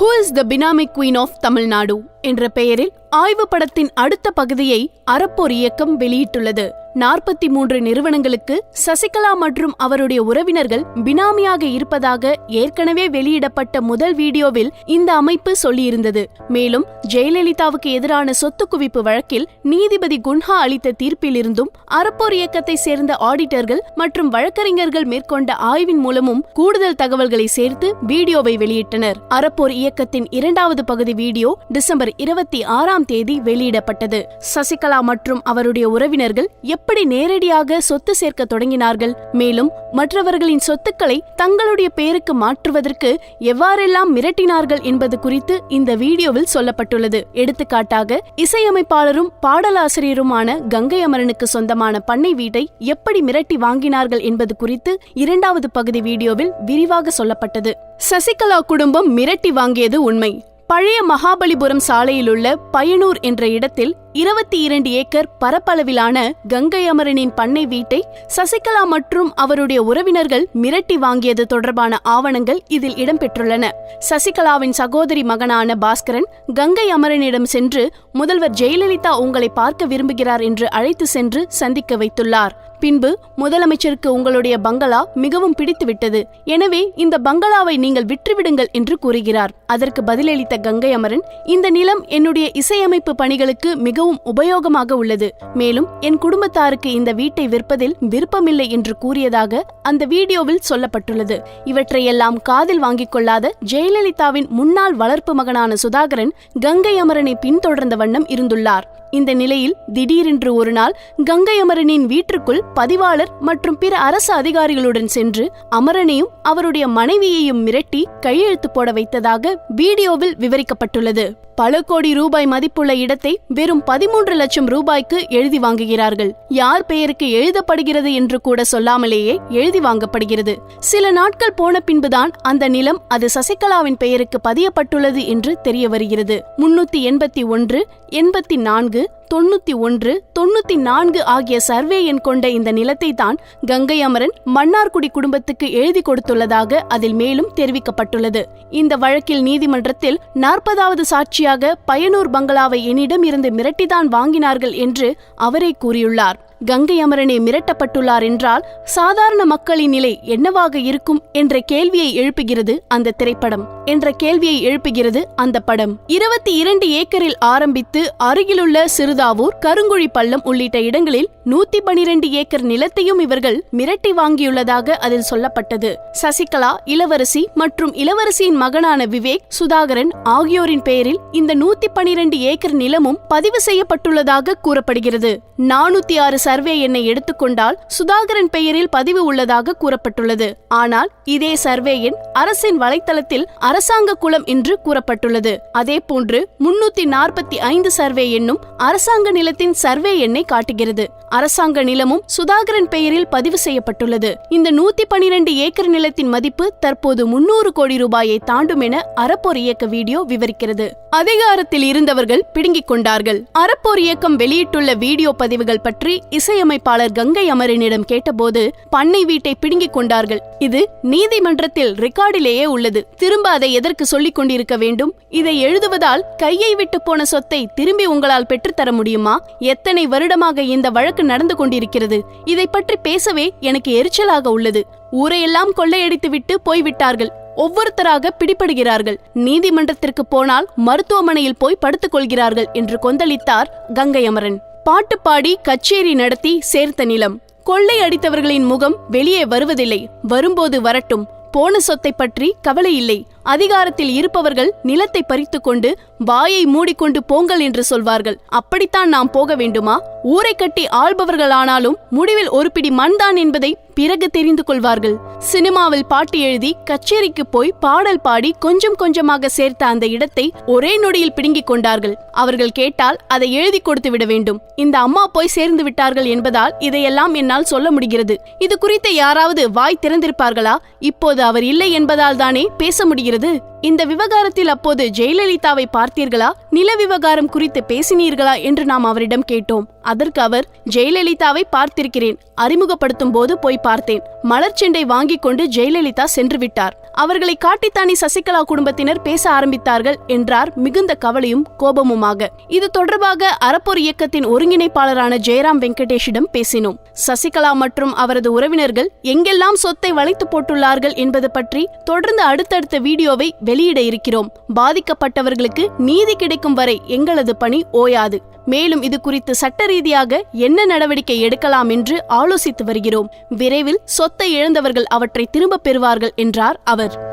Who is the Binami Queen of Tamil Nadu? என்ற பெயரில் ஆய்வு படத்தின் அடுத்த பகுதியை அறப்போர் இயக்கம் வெளியிட்டுள்ளது. நாற்பத்தி மூன்று நிறுவனங்களுக்கு சசிகலா மற்றும் அவருடைய உறவினர்கள் பினாமியாக இருப்பதாக ஏற்கனவே வெளியிடப்பட்ட முதல் வீடியோவில் இந்த அமைப்பு சொல்லியிருந்தது. மேலும் ஜெயலலிதாவுக்கு எதிரான சொத்து குவிப்பு வழக்கில் நீதிபதி குன்ஹா அளித்த தீர்ப்பிலிருந்தும் அறப்போர் இயக்கத்தை சேர்ந்த ஆடிட்டர்கள் மற்றும் வழக்கறிஞர்கள் மேற்கொண்ட ஆய்வின் மூலமும் கூடுதல் தகவல்களை சேர்த்து வீடியோவை வெளியிட்டனர். அறப்போர் இயக்கத்தின் இரண்டாவது பகுதி வீடியோ டிசம்பர் இருபத்தி ஆறாம் தேதி வெளியிடப்பட்டது. சசிகலா மற்றும் அவருடைய உறவினர்கள் எப்படி நேரடியாக சொத்து சேர்க்க தொடங்கினார்கள்? மேலும் மற்றவர்களின் சொத்துக்களை தங்களுடைய பெயருக்கு மாற்றுவதற்கு எவ்வாறெல்லாம் மிரட்டினார்கள் என்பது குறித்து இந்த வீடியோவில் சொல்லப்பட்டுள்ளது. எடுத்துக்காட்டாக இசையமைப்பாளரும் பாடலாசிரியருமான கங்கை அமரனுக்கு சொந்தமான பண்ணை வீட்டை எப்படி மிரட்டி வாங்கினார்கள் என்பது குறித்து இரண்டாவது பகுதி வீடியோவில் விரிவாக சொல்லப்பட்டது. சசிகலா குடும்பம் மிரட்டி வாங்கியது உண்மை. பழைய மகாபலிபுரம் சாலையிலுள்ள பயனூர் என்ற இடத்தில் இருபத்தி இரண்டு ஏக்கர் பரப்பளவிலான கங்கை அமரனின் பண்ணை வீட்டை சசிகலா மற்றும் அவருடைய உறவினர்கள் மிரட்டி வாங்கியது தொடர்பான ஆவணங்கள் இதில் இடம்பெற்றுள்ளன. சசிகலாவின் சகோதரி மகனான பாஸ்கரன் கங்கை அமரனிடம் சென்று முதல்வர் ஜெயலலிதா உங்களை பார்க்க விரும்புகிறார் என்று அழைத்து சென்று சந்திக்க வைத்துள்ளார். பின்பு முதலமைச்சருக்கு உங்களுடைய பங்களா மிகவும் பிடித்துவிட்டது. எனவே இந்த பங்களாவை நீங்கள் விற்றுவிடுங்கள் என்று கூறுகிறார். அதற்கு பதிலளித்த கங்கை அமரன் இந்த நிலம் என்னுடைய இசையமைப்பு பணிகளுக்கு மிக மிகவும் உபயோகமாக உள்ளது. மேலும் என் குடும்பத்தாருக்கு இந்த வீட்டை விற்பதில் விருப்பமில்லை என்று கூறியதாக அந்த வீடியோவில் சொல்லப்பட்டுள்ளது. இவற்றையெல்லாம் காதில் வாங்கிக் கொள்ளாத ஜெயலலிதாவின் முன்னாள் வளர்ப்பு மகனான சுதாகரன் கங்கை அமரனை பின்தொடர்ந்த வண்ணம் இருந்துள்ளார். இந்த நிலையில் திடீரென்று ஒரு நாள் கங்கை அமரனின் வீட்டிற்குள் பதிவாளர் மற்றும் பிற அரசு அதிகாரிகளுடன் சென்று அமரனையும் அவருடைய மனைவியையும் மிரட்டி கையெழுத்து போட வைத்ததாக வீடியோவில் விவரிக்கப்பட்டுள்ளது. பல கோடி ரூபாய் மதிப்புள்ள இடத்தை வெறும் பதிமூன்று லட்சம் ரூபாய்க்கு எழுதி வாங்குகிறார்கள். யார் பெயருக்கு எழுதப்படுகிறது என்று கூட சொல்லாமலேயே எழுதி வாங்கப்படுகிறது. சில நாட்கள் போன பின்புதான் அந்த நிலம் அது சசிகலாவின் பெயருக்கு பதியப்பட்டுள்ளது என்று தெரிய வருகிறது. முன்னூத்தி எண்பத்தி ஒன்று எண்பத்தி நான்கு தொண்ணூத்தி ஒன்று தொண்ணூத்தி நான்கு ஆகிய சர்வே எண் கொண்ட இந்த நிலத்தை தான் கங்கை அமரன் மன்னார்குடி குடும்பத்துக்கு எழுதி கொடுத்துள்ளதாக அதில் மேலும் தெரிவிக்கப்பட்டுள்ளது. இந்த வழக்கில் நீதிமன்றத்தில் நாற்பதாவது சாட்சியாக பயனூர் பங்களாவை என்னிடம் இருந்து மிரட்டிதான் வாங்கினார்கள் என்று அவரே கூறியுள்ளார். கங்கை அமரனே மிரட்டப்பட்டுள்ளார் என்றால் சாதாரண மக்களின் நிலை என்னவாக இருக்கும் என்ற கேள்வியை எழுப்புகிறது அந்த திரைப்படம். என்ற கேள்வியை எழுப்புகிறது அந்த படம். இருபத்தி இரண்டு ஏக்கரில் ஆரம்பித்து அருகிலுள்ள சிறுதாவூர் கருங்குழி பள்ளம் உள்ளிட்ட இடங்களில் நூத்தி பனிரெண்டு ஏக்கர் நிலத்தையும் இவர்கள் மிரட்டி வாங்கியுள்ளதாக அதில் சொல்லப்பட்டது. சசிகலா இளவரசி மற்றும் இளவரசியின் மகனான விவேக் சுதாகரன் ஆகியோரின் பெயரில் இந்த நூத்தி பனிரெண்டு ஏக்கர் நிலமும் பதிவு செய்யப்பட்டுள்ளதாக கூறப்படுகிறது. நானூத்தி ஆறு சர்வே எண்ணை எடுத்துக்கொண்டால் சுதாகரன் பெயரில் பதிவு உள்ளதாக கூறப்பட்டுள்ளது. ஆனால் இதே சர்வே எண் அரசின் வலைத்தளத்தில் அரசாங்க குளம் என்று கூறப்பட்டுள்ளது. அதேபோன்று முன்னூத்தி நாற்பத்தி ஐந்து சர்வே எண்ணும் அரசாங்க நிலத்தின் சர்வே எண்ணை காட்டுகிறது. அரசாங்க நிலமும் சுதாகரன் பெயரில் பதிவு செய்யப்பட்டுள்ளது. இந்த நூத்தி பனிரெண்டு ஏக்கர் நிலத்தின் மதிப்பு தற்போது முன்னூறு கோடி ரூபாயை தாண்டும் என அறப்போர் இயக்க வீடியோ விவரிக்கிறது. அதிகாரத்தில் இருந்தவர்கள் பிடுங்கிக் கொண்டார்கள். அறப்போர் இயக்கம் வெளியிட்டுள்ள வீடியோ பதிவுகள் பற்றி இசையமைப்பாளர் கங்கை அமரனிடம் கேட்டபோது பண்ணை வீட்டை பிடுங்கிக் கொண்டார்கள். இது நீதிமன்றத்தில் ரெக்கார்டிலேயே உள்ளது. திரும்ப அதை எதற்கு சொல்லிக் கொண்டிருக்க வேண்டும்? இதை எழுதுவதால் கையை விட்டு போன சொத்தை திரும்பி உங்களால் பெற்றுத்தர முடியுமா? எத்தனை வருடமாக இந்த வழக்கு நடந்து கொண்டிருக்கிறது? இதை பற்றி பேசவே எனக்கு எரிச்சலாக உள்ளது. ஊரையெல்லாம் கொள்ளையடித்துவிட்டு போய்விட்டார்கள். ஒவ்வொருத்தராக பிடிபடுகிறார்கள். நீதிமன்றத்திற்கு போனால் மருத்துவமனையில் போய் படுத்துக் கொள்கிறார்கள் என்று கொந்தளித்தார் கங்கை அமரன். பாட்டு பாடி கச்சேரி நடத்தி சேர்த்த நிலம். கொள்ளை அடித்தவர்களின் முகம் வெளியே வருவதில்லை. வரும்போது வரட்டும். போன சொத்தை பற்றி கவலை இல்லை. அதிகாரத்தில் இருப்பவர்கள் நிலத்தை பறித்து கொண்டு வாயை மூடிக்கொண்டு போங்கள் என்று சொல்வார்கள். அப்படித்தான் நாம் போக வேண்டுமா? ஊரை கட்டி ஆள்பவர்களானாலும் முடிவில் ஒரு பிடி மண்தான் என்பதை பிறகு தெரிந்து கொள்வார்கள். சினிமாவில் பாட்டு எழுதி கச்சேரிக்கு போய் பாடல் பாடி கொஞ்சம் கொஞ்சமாக சேர்த்த அந்த இடத்தை ஒரே நொடியில் பிடுங்கிக் கொண்டார்கள். அவர்கள் கேட்டால் அதை எழுதி கொடுத்து விட வேண்டும். இந்த அம்மா போய் சேர்ந்து விட்டார்கள் என்பதால் இதையெல்லாம் என்னால் சொல்ல முடிகிறது. இது குறித்து யாராவது வாய் திறந்திருப்பார்களா? இப்போது அவர் இல்லை என்பதால் தானே பேச முடிகிறது? இந்த விவகாரத்தில் அப்போது ஜெயலலிதாவை பார்த்தீர்களா? நில விவகாரம் குறித்து பேசினீர்களா என்று நாம் அவரிடம் கேட்டோம். அதற்கு அவர் ஜெயலலிதாவை பார்த்திருக்கிறேன். அறிமுகப்படுத்தும் போது போய் பார்த்தேன். மலர்ச்செண்டை வாங்கிக் கொண்டு ஜெயலலிதா சென்று விட்டார். அவர்களை காட்டித்தானி சசிகலா குடும்பத்தினர் பேச ஆரம்பித்தார்கள் என்றார் மிகுந்த கவலையும் கோபமுமாக. இது தொடர்பாக அறப்போர் இயக்கத்தின் ஒருங்கிணைப்பாளரான ஜெயராம் வெங்கடேஷிடம் பேசினோம். சசிகலா மற்றும் அவரது உறவினர்கள் எங்கெல்லாம் சொத்தை வளைத்து போட்டுள்ளார்கள் என்பது பற்றி தொடர்ந்து அடுத்தடுத்த வீடியோவை வெளியிட இருக்கிறோம். பாதிக்கப்பட்டவர்களுக்கு நீதி கிடைக்கும் வரை எங்களது பணி ஓயாது. மேலும் இது குறித்து சட்ட ரீதியாக என்ன நடவடிக்கை எடுக்கலாம் என்று ஆலோசித்து வருகிறோம். விரைவில் சொத்தை இழந்தவர்கள் அவற்றை திரும்பப் பெறுவார்கள் என்றார் அவர்.